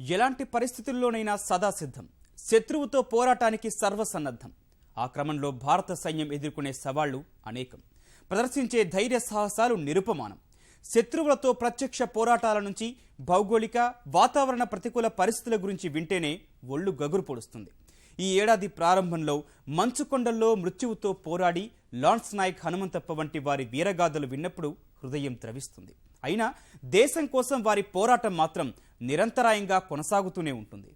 ఎలాంటి పరిస్థితుల్లోనైనా సదాసిద్ధం. శత్రువుతో పోరాటానికి సర్వసన్నద్ధం. ఆ క్రమంలో భారత సైన్యం ఎదుర్కొనే సవాళ్ళు అనేకం. ప్రదర్శించే ధైర్య సాహసాలు నిరుపమానం. శత్రువులతో ప్రత్యక్ష పోరాటాల నుంచి భౌగోళిక వాతావరణ ప్రతికూల పరిస్థితుల గురించి వింటేనే ఒళ్ళు గగురు పొడుస్తుంది. ఈ ఏడాది ప్రారంభంలో మంచుకొండల్లో మృత్యువుతో పోరాడి లాన్స్ నాయక్ హనుమంతప్ప వంటి వారి వీరగాథలు విన్నప్పుడు హృదయం ద్రవిస్తుంది అయినా దేశం కోసం వారి పోరాటం మాత్రం నిరంతరాయంగా కొనసాగుతూనే ఉంటుంది.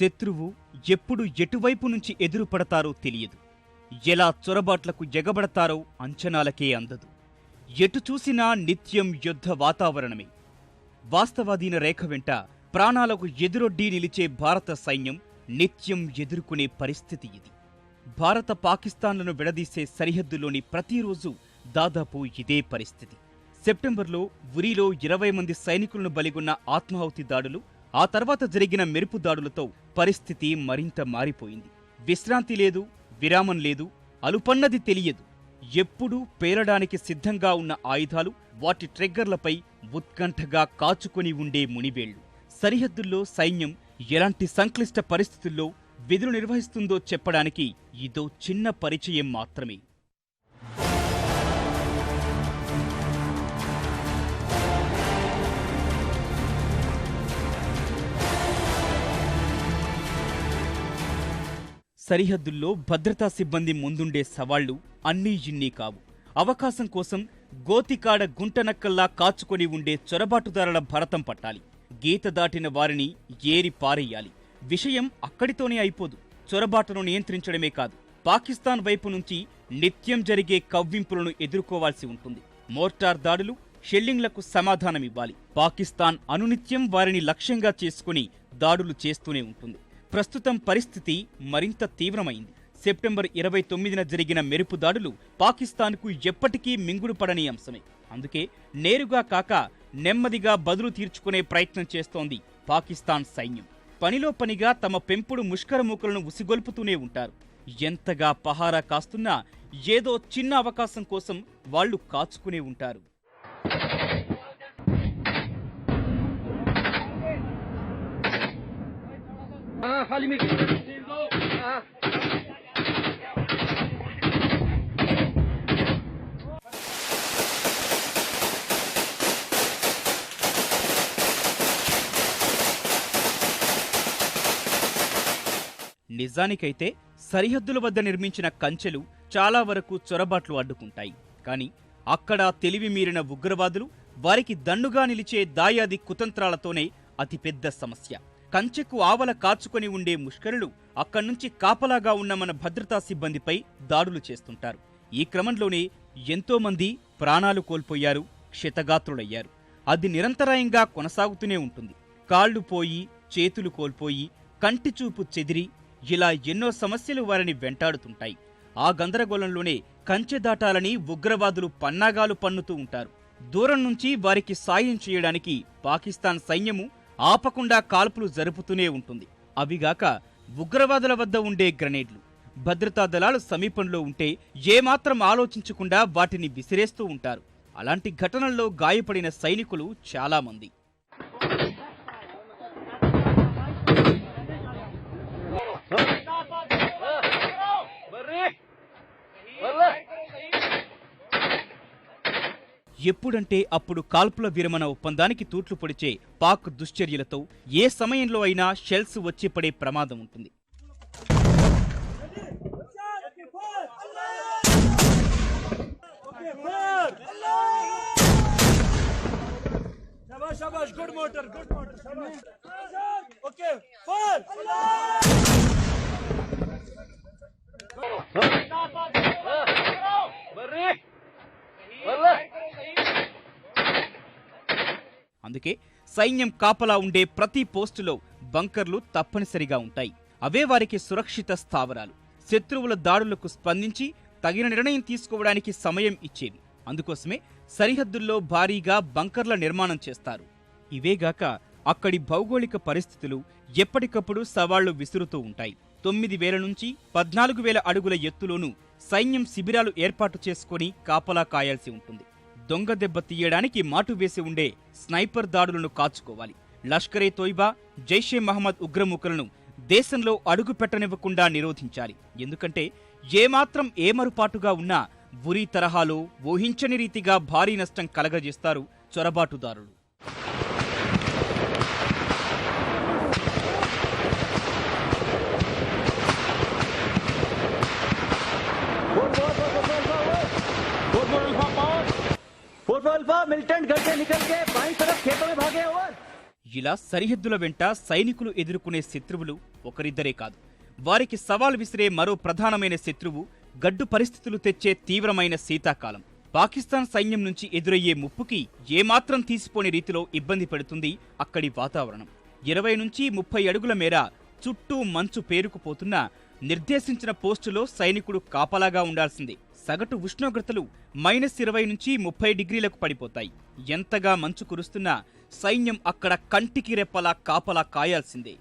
శత్రువు ఎప్పుడు ఎటువైపు నుంచి ఎదురుపడతారో తెలియదు. ఎలా చొరబాట్లకు ఎగబడతారో అంచనాలకే అందదు. ఎటు చూసినా నిత్యం యుద్ధ వాతావరణమే. వాస్తవాధీన రేఖ వెంట ప్రాణాలకు ఎదురొడ్డి నిలిచే భారత సైన్యం నిత్యం ఎదుర్కొనే పరిస్థితి ఇది. భారత పాకిస్తాన్లను విడదీసే సరిహద్దులోని ప్రతిరోజు దాదాపు ఇదే పరిస్థితి. సెప్టెంబర్లో ఉరిలో ఇరవై మంది సైనికులను బలిగొన్న ఆత్మాహుతి దాడులు ఆ తర్వాత జరిగిన మెరుపు దాడులతో పరిస్థితి మరింత మారిపోయింది. విశ్రాంతి లేదు విరామం లేదు అలుపన్నది తెలియదు. ఎప్పుడూ పేలడానికి సిద్ధంగా ఉన్న ఆయుధాలు వాటి ట్రిగ్గర్లపై ఉత్కంఠగా కాచుకొని ఉండే మునివేళ్ళు సరిహద్దుల్లో సైన్యం ఎలాంటి సంక్లిష్ట పరిస్థితుల్లో విధులు నిర్వహిస్తుందో చెప్పడానికి ఇదో చిన్న పరిచయం మాత్రమే. సరిహద్దుల్లో భద్రతా సిబ్బంది ముందుండే సవాళ్ళు అన్నీ ఇన్నీ కావు. అవకాశం కోసం గోతికాడ గుంటనక్కల్లా కాచుకొని ఉండే చొరబాటుదారుల భరతం పట్టాలి. గీత దాటిన వారిని ఏరి పారేయాలి. విషయం అక్కడితోనే అయిపోదు. చొరబాటును నియంత్రించడమే కాదు పాకిస్తాన్ వైపు నుంచి నిత్యం జరిగే కవ్వింపులను ఎదుర్కోవాల్సి ఉంటుంది. మోర్టార్ దాడులు షెల్లింగ్లకు సమాధానమివ్వాలి. పాకిస్తాన్ అనునిత్యం వారిని లక్ష్యంగా చేసుకుని దాడులు చేస్తూనే ఉంటుంది. ప్రస్తుతం పరిస్థితి మరింత తీవ్రమైంది. సెప్టెంబర్ ఇరవై తొమ్మిదిన జరిగిన మెరుపు దాడులు పాకిస్తాన్కు ఎప్పటికీ మింగుడు పడని అంశమే. అందుకే నేరుగా కాక నెమ్మదిగా బదులు తీర్చుకునే ప్రయత్నం చేస్తోంది పాకిస్తాన్ సైన్యం. పనిలో పనిగా తమ పెంపుడు ముష్కరమూకలను ఉసిగొల్పుతూనే ఉంటారు. ఎంతగా పహారా కాస్తున్నా ఏదో చిన్న అవకాశం కోసం వాళ్ళు కాచుకునే ఉంటారు. నిజానికైతే సరిహద్దుల వద్ద నిర్మించిన కంచెలు చాలా వరకు చొరబాట్లు అడ్డుకుంటాయి. కానీ అక్కడ తెలివి మీరిన ఉగ్రవాదులు వారికి దన్నుగా నిలిచే దాయాది కుతంత్రాలతోనే అతిపెద్ద సమస్య. కంచెకు ఆవల కాచుకొని ఉండే ముష్కరులు అక్కడ్నుంచి కాపలాగా ఉన్న మన భద్రతా సిబ్బందిపై దాడులు చేస్తుంటారు. ఈ క్రమంలోనే ఎంతోమంది ప్రాణాలు కోల్పోయారు క్షతగాత్రులయ్యారు. అది నిరంతరాయంగా కొనసాగుతూనే ఉంటుంది. కాళ్ళు పోయి చేతులు కోల్పోయి కంటి చూపు చెదిరి ఇలా ఎన్నో సమస్యలు వారిని వెంటాడుతుంటాయి. ఆ గందరగోళంలోనే కంచె దాటాలని ఉగ్రవాదులు పన్నాగాలు పన్నుతూ ఉంటారు. దూరం నుంచి వారికి సాయం చేయడానికి పాకిస్తాన్ సైన్యము ఆపకుండా కాల్పులు జరుపుతూనే ఉంటుంది. అవిగాక ఉగ్రవాదుల వద్ద ఉండే గ్రనేడ్లు భద్రతా దళాలు సమీపంలో ఉంటే ఏమాత్రం ఆలోచించకుండా వాటిని విసిరేస్తూ ఉంటారు. అలాంటి ఘటనల్లో గాయపడిన సైనికులు చాలామంది. Hey! ఎప్పుడంటే అప్పుడు కాల్పుల విరమణ ఒప్పందానికి తూట్లు పొడిచే పాక్ దుశ్చర్యలతో ఏ సమయంలో అయినా షెల్స్ వచ్చి పడే ప్రమాదం ఉంటుంది. Shabash, అందుకే సైన్యం కాపలా ఉండే ప్రతి పోస్టులో బంకర్లు తప్పనిసరిగా ఉంటాయి. అవే వారికి సురక్షిత స్థావరాలు. శత్రువుల దాడులకు స్పందించి తగిన నిర్ణయం తీసుకోవడానికి సమయం ఇచ్చేవి. అందుకోసమే సరిహద్దుల్లో భారీగా బంకర్ల నిర్మాణం చేస్తారు. ఇవేగాక అక్కడి భౌగోళిక పరిస్థితులు ఎప్పటికప్పుడు సవాళ్ళు విసురుతూ ఉంటాయి. తొమ్మిది వేల నుంచి పద్నాలుగు వేల అడుగుల ఎత్తులోనూ సైన్యం శిబిరాలు ఏర్పాటు చేసుకొని కాపలా కాయాల్సి ఉంటుంది. దొంగ దెబ్బ తీయడానికి మాటు వేసి ఉండే స్నైపర్ దాడులను కాచుకోవాలి. లష్కరే తోయిబా జైషే మహమ్మద్ ఉగ్రముఖులను దేశంలో అడుగు పెట్టనివ్వకుండా నిరోధించాలి. ఎందుకంటే ఏమాత్రం ఏమరుపాటుగా ఉన్నా ఉరి తరహాలో ఊహించని రీతిగా భారీ నష్టం కలగజేస్తారు చొరబాటుదారులు. మిలిటెంట్ గడ్డే నికల్కే బాయి తరఫ్ ఖేతో భాగే ఓవర్ ఇలా సరిహద్దుల వెంట సైనికులు ఎదుర్కొనే శత్రువులు ఒకరిద్దరే కాదు. వారికి సవాల్ విసిరే మరో ప్రధానమైన శత్రువు గడ్డు పరిస్థితులు తెచ్చే తీవ్రమైన శీతాకాలం. పాకిస్తాన్ సైన్యం నుంచి ఎదురయ్యే ముప్పుకి ఏమాత్రం తీసిపోని రీతిలో ఇబ్బంది పెడుతుంది అక్కడి వాతావరణం. ఇరవై నుంచి ముప్పై అడుగుల మేర చుట్టూ మంచు పేరుకుపోతున్నా నిర్దేశించిన పోస్టులో సైనికుడు కాపలాగా ఉండాల్సింది. సగటు ఉష్ణోగ్రతలు మైనస్ ఇరవై నుంచి ముప్పై డిగ్రీలకు పడిపోతాయి. ఎంతగా మంచు కురుస్తున్నా సైన్యం అక్కడ కంటికి రెప్పలా కాపలా కాయాల్సిందే.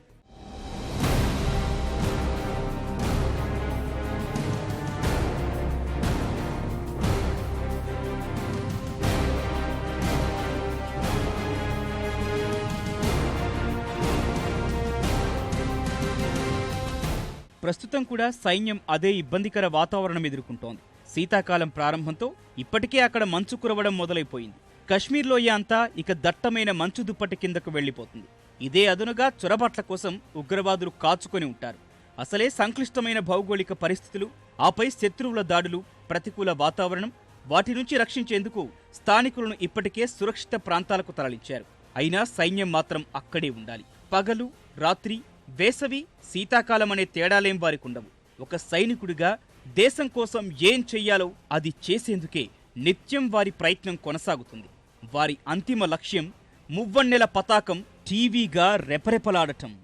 ప్రస్తుతం కూడా సైన్యం అదే ఇబ్బందికర వాతావరణం ఎదుర్కొంటోంది. శీతాకాలం ప్రారంభంతో ఇప్పటికే అక్కడ మంచు కురవడం మొదలైపోయింది. కశ్మీర్ లోయ అంతా ఇక దట్టమైన మంచు దుప్పటి కిందకు వెళ్ళిపోతుంది ఇదే అదునుగా చొరబాట్ల కోసం ఉగ్రవాదులు కాచుకొని ఉంటారు. అసలే సంక్లిష్టమైన భౌగోళిక పరిస్థితులు ఆపై శత్రువుల దాడులు ప్రతికూల వాతావరణం వాటి నుంచి రక్షించేందుకు స్థానికులను ఇప్పటికే సురక్షిత ప్రాంతాలకు తరలించారు. అయినా సైన్యం మాత్రం అక్కడే ఉండాలి. పగలు రాత్రి వేసవి శీతాకాలం అనే తేడాలేం వారికి ఉండవు ఒక సైనికుడిగా దేశం కోసం ఏం చెయ్యాలో అది చేసేందుకే నిత్యం వారి ప్రయత్నం కొనసాగుతుంది. వారి అంతిమ లక్ష్యం మువ్వన్నెల పతాకం టీవీగా రెపరెపలాడటం.